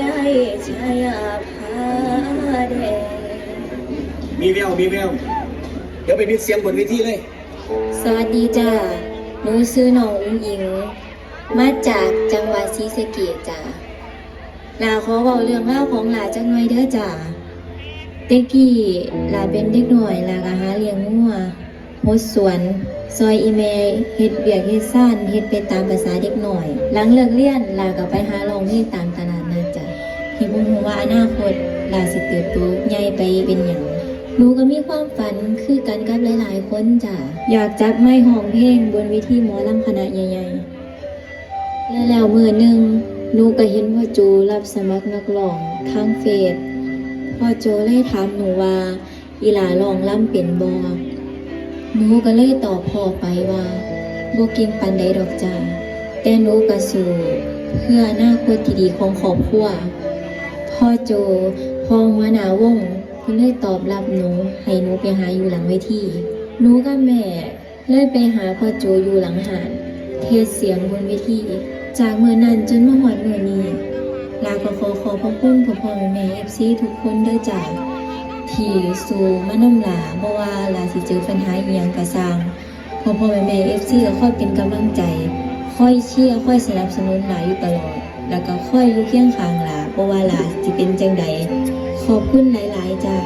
ได้ชายาพาแดง มีแววมีแววเดี๋ยวไปมิดเสียงบนเวทีเลย สวัสดีจ้าหนูซื้อน้องอุ้งอิง มาจากจังหวัดศรีสะเกษจ้าลาขอบอกเรื่องเล่าวของหลาจังหน่อยเด้อจ้าเด็กกี้ลาเป็นเด็กหน่อยลากะหาเลี้ยงงัวหดสวน ซอยอีเมเฮ็ดเบียกเฮ็ดซ่านเฮ็ดไปตามภาษาเด็กหน่อย หลังเลิกเรียนลาก็ไปหาลองเพลงตามตลาดนัดจ้ เห็นบ่ฮู้ว่าอนาคตลาสิเติบโตใหญ่ไปเป็นหยังหนูก็มีความฝันคือกันกับหลายๆคนจ้ะอยากจับไม้ห้องเพลงบนเวิธีหมอลำคณะใหญ่ๆ และแล้วมือหนึ่งหนูก็เห็นพ่อโจรับสมัครนักร้องทางเฟซพ่อโจเลยถามหนูว่า อีหลาลองล่ำเป็นบอหนูก็เลยตอบพ่อไปว่าบก่งปานใดดอกจ้าแต่หนูก็สู้เพื่ออนาคตที่ดีของครอบครัว พ่อโจพ่อหัวหน้าวงเพิ่นเลยตอบรับหนูให้หนูไปหาอยู่หลังเวทีหนูกับแม่เลยไปหาพ่อโจอยู่หลังหานเทศเสียงบนเวทีจากเมื่อนั้นจนมาหอดเมื่อนี้ลาก็ขอขอพระคุณพ่อพ่อแม่แม่เอฟซีทุกคนด้อจ้าที่สู่มาน้ำลาเพราะว่าลาสิเจอปัญหาอีหยังก็สร้างพ่อพ่อแม่แม่เอฟซีก็ค่อยเป็นกำลังใจ ค่อยเชียร์ค่อยสนับสนุนหลาอยู่ตลอด แล้วก็ค่อยอยู่เคียงข้างหลา เพราะว่าหลาสิเป็นจังใดขอบคุณหลาย ๆจ้า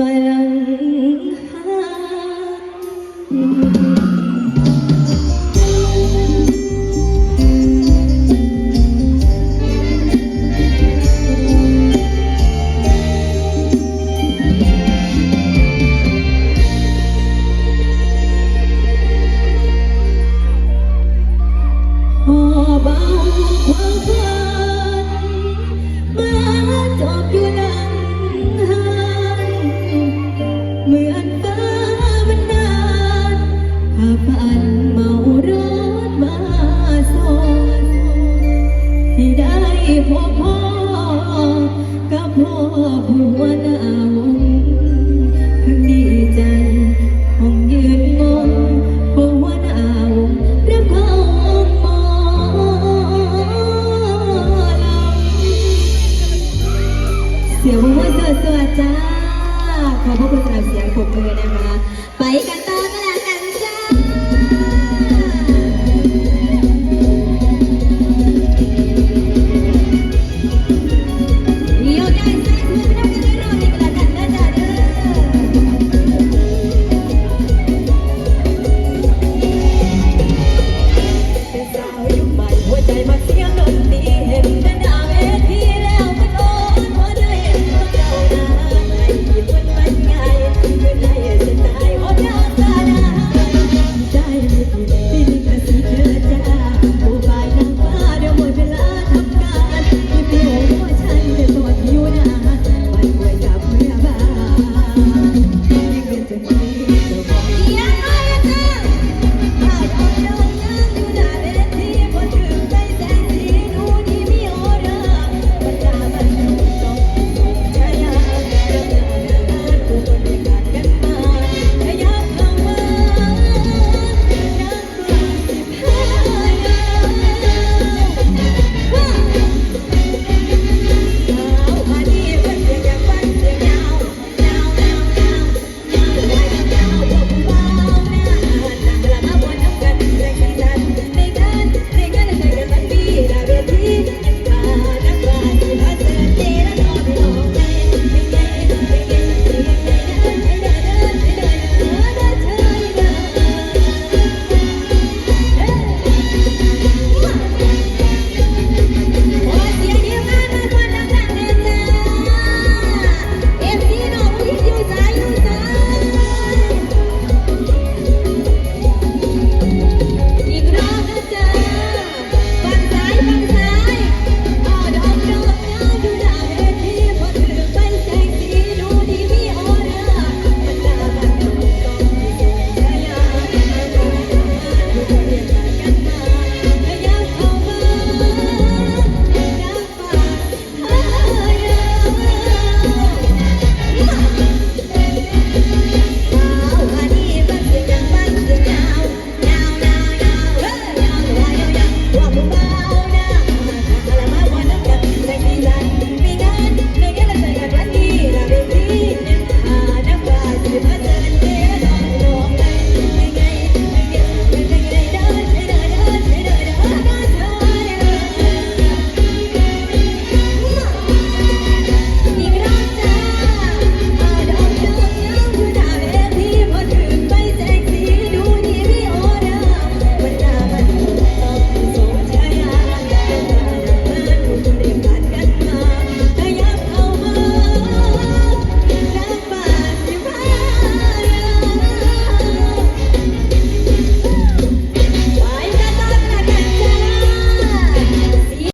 But I สวัสดีจ้า ขอบคุณสำหรับเสียงปรบมือนะคะ ไปกัน